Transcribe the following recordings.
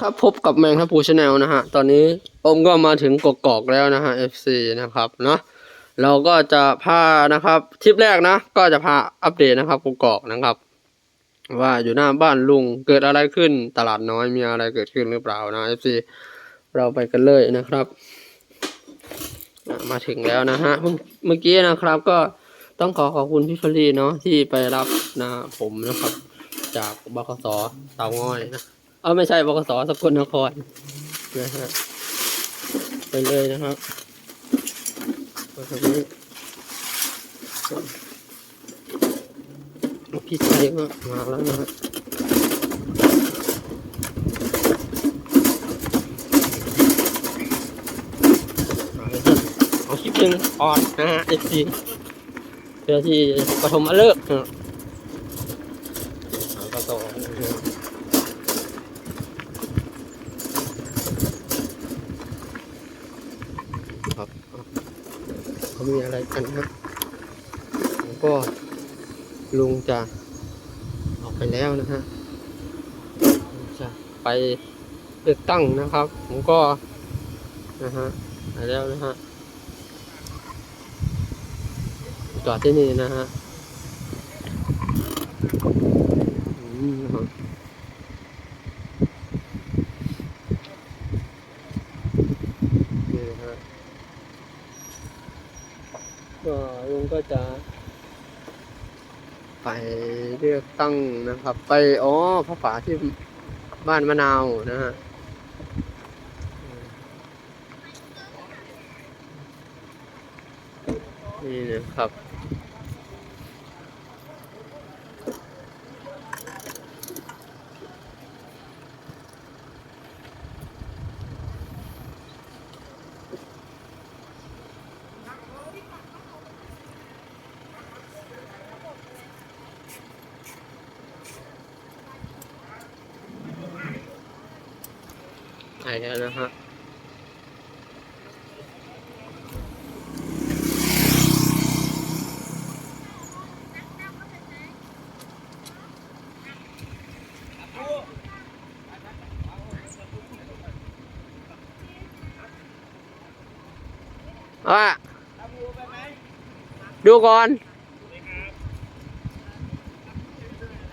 ครับพบกับแมงทัพูชาแนลนะฮะ ตอนนี้ผมก็มาถึงกกอกแล้วนะฮะ FC นะครับเนาะเราก็จะพานะครับทริปแรกนะ ก็จะพาอัปเดตนะครับกกอกนะครับ ว่าอยู่หน้าบ้านลุงเกิดอะไรขึ้นตลาดน้อยมีอะไรเกิดขึ้นหรือเปล่านะ FC เราไปกันเลยนะครับ มาถึงแล้วนะฮะเมื่อกี้นะครับ ก็ต้องขอขอบคุณพี่ฟรีเนาะที่ไปรับนะผมนะครับ จากบคสเตาง่อยนะ เออไม่ใช่บกสสกลนครนะฮะไปเลยนะครับมาทางนี้พี่ชายก็มาแล้วนะฮะเอาครับเอาคลิปหนึ่งออนนะฮะเอฟซีเพื่อที่ปฐมฤกษ์นะเอาก็ต่อนะฮะ ครับเขา มีอะไรกันนะผมก็ลุงจะออกไปแล้วนะฮะจะไปเลือกตั้งนะครับ ผมก็นะฮะไปแล้วนะฮะจอดที่นี่นะฮะอืมนะครับนี่นะฮะ ก็ลุงก็จะไปเลือกตั้งนะครับ ไปอ๋อพระป่าที่บ้านมะนาวนะฮะนี่นะครับ แล้วนะฮะว่าดูก่อน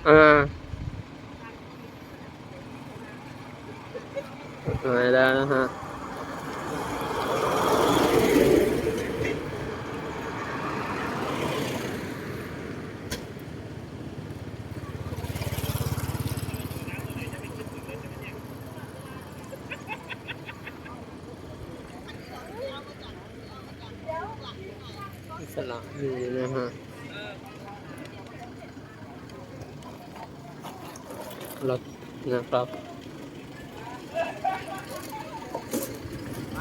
อ่า ไปแล้วนะฮะสละนี่นะฮะรถนะครับ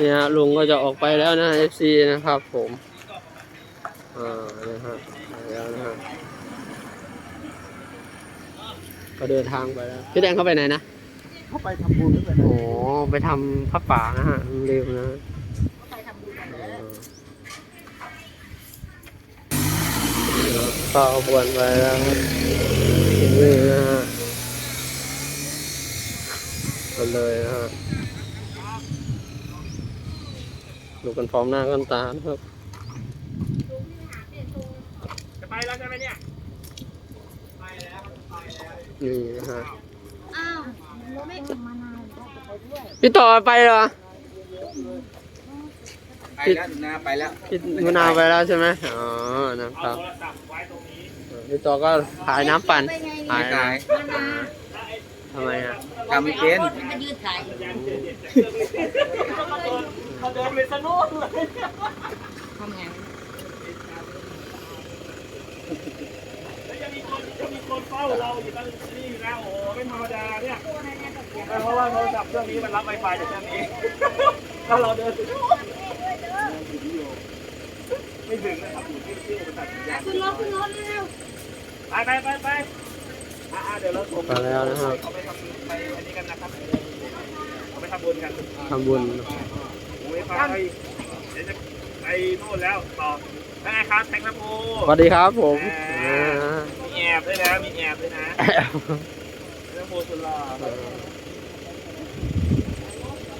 เนี่ยลุงก็จะออกไปแล้วนะ FC นะครับผมอ่านะฮะไปแล้วนะฮะก็เดินทางไปแล้วพี่แดงเข้าไปไหนนะเข้าไปทำบุญด้วยกันโอ้ไปทำพระป่านะฮะเร็วนะไปทำบุญกันอ่แล้วาเข้าขบวนไปแล้วครับนี่นะฮะก็เลยนะฮะ ดูกันพร้อมหน้ากันตานะครับจะไปแล้วใช่ไหมเนี่ยนี่นะฮะอ้าวเราไม่มานานก็จะไปด้วยพี่ต่อไปเหรอไปแล้วนะไปแล้วพี่มะนาวไปแล้วใช่ไหมอ๋อนะครับพี่ต่อก็ขายน้ำปั่นไปไงขายขายมานาน ทำไมอะทำไม่เป็น มันยืดขายเขาเดินไปสนุกเลยทำไงยาเราอยู่ตั้งนี่อยู่นะโอ้โหไม่ธรรมดาเนี่ยเพราะว่าโทรศัพท์เครื่องนี้มันรับไวไฟจากเครื่องนี้ถ้าเราเดินถึงไม่ถึงนะครับอยู่ที่ที่อุปสรรคสัญญาณขึ้นรถขึ้นรถเร็วไปไปไปไป มาแล้วนะครับเอาไปทำไปอันนี้กันนะครับเอาไปทำบุญกันทำบุญโอ้ยไปเดี๋ยวจะไปโน่นแล้วต่อแล้วไงครับแตงละโพสวัสดีครับผมอ่าอ่ามีแอบด้วยนะมีแอบด้วยนะแตงละโพสุดหล่อ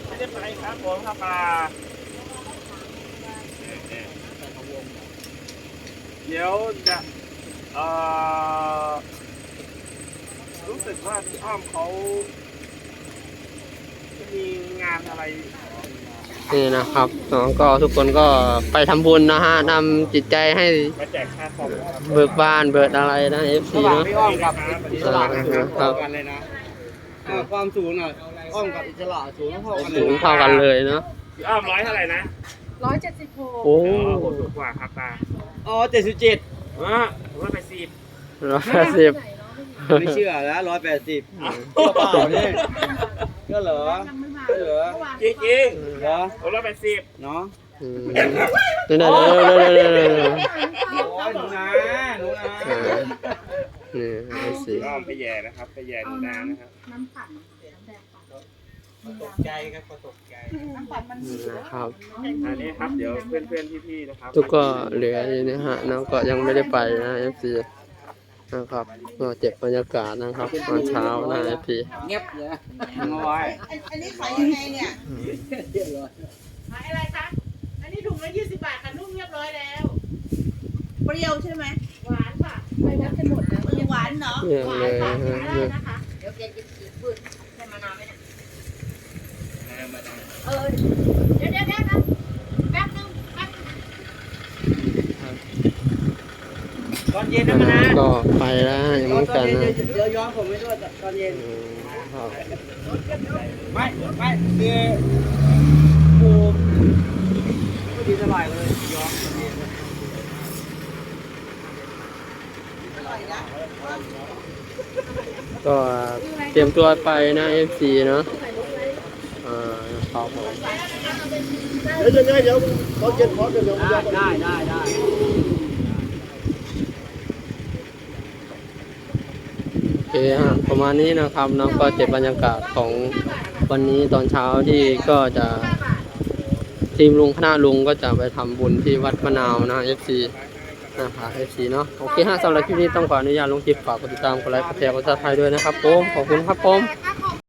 ไม่ได้ไปครับผมครับปลาเดี๋ยวจะเอ่อ รู้สึกว่าพี่อ้อมเขาจะมีงานอะไรนี่นะครับน้องก็ทุกคนก็ไปทำบุญนะฮะนำจิตใจให้มาแจกค่าคอมครับเบิกบานเบิกอะไรนะ FC ระหว่างเนาะ พี่อ้อมกับครับอิสระสูงเท่ากันเลยนะอ่าความสูงน่ะอ้อมกับอิสระสูงเท่ากันเลสูยงเท่ากันเลยเนาะพี่อ้อมร้อยเท่าไหร่นะร้อยเจ็ดสิบหกโอ้อ๋อผมถูกกว่าครับตาอ๋อเจ็ดสิบเจ็ดอ่าผมว่าไปสิบร้อยแปดสิบ ไม่เชื่อแล้วร้อยแปดสิบเปล่าเนี่ยก็เหรอยังไม่มาก็เหรอจริงจริงเหรอๆผมว่าไปสิบเนาะอืมนี่นะเร็วเร็วเร็วเร็วเร็วเร็วโอ้ยหนูนะหนูนะนี่ไอซีพี่อ้อมไปแย่นะครับไปแย่หนูนานะครับน้ำปั่นน้ำแดงปั่นตกใจครับตกใจน้ำปั่นมันนี่นะครับอันนี้ครับเดี๋ยวเพื่อนๆพี่ๆนะครับ ทุกก็เหลืออยู่นะฮะน้องก็ยังไม่ได้ไปนะเอฟซี นะครับก็เจ็บบรรยากาศนะครับตอนเช้านะเอฟซีเงียบเลยเอาไว้อันนี้ขายยังไงเนี่ยเรียบร้อยขายอะไรคะอันนี้ถุงละยี่สิบบาทค่ะนุ่มเรียบร้อยแล้ว เปรี้ยวใช่ไหมหวานค่ะไปวัดกันหมดแล้วมันหวานเนาะเนี่ยเลยฮะได้นะคะเดี๋ยวเปลี่ยนจิตสีบืดใส่มะนาวไหมเนี่ยเออ เดี๋ยวเดี๋ยวเดี๋ยวนะแป๊บนึงแป๊บนึง ตอน เย็นนะมานะก็ไปแล้วเหมือนตอกันนเย็นนะเดี๋ยวย้อนผมไม่ด้วยตอนเย็นอืมครับไม่ไม่คือปูไม่ดีเท่าไหร่เลยย้อนตอนเย็นก็เตรียมตัวไปนะเอฟซีเนาะอ่าครับผมเดี๋ยวเดี๋ยวเดี๋ยวตอนเย็นพร้อมเดี๋ยวเดี๋ยวได้ได้ได้ โอ เคฮะประมาณนี้นะครับน้องก็เจ็บบรรยากาศของวันนี้ตอนเช้าที่ก็จะ ทีมลุงคณะลุงก็จะไปทำบุญที่วัดมะนาวนะ FC นะครับ FC เนาะโอเคฮะสำหรับคลิปนี้ต้องขออนุญาตลงคลิปฝากกดติดตามกดไลค์กดแชร์กดซับสไครต์ด้วยนะครับผมขอบคุณครับผม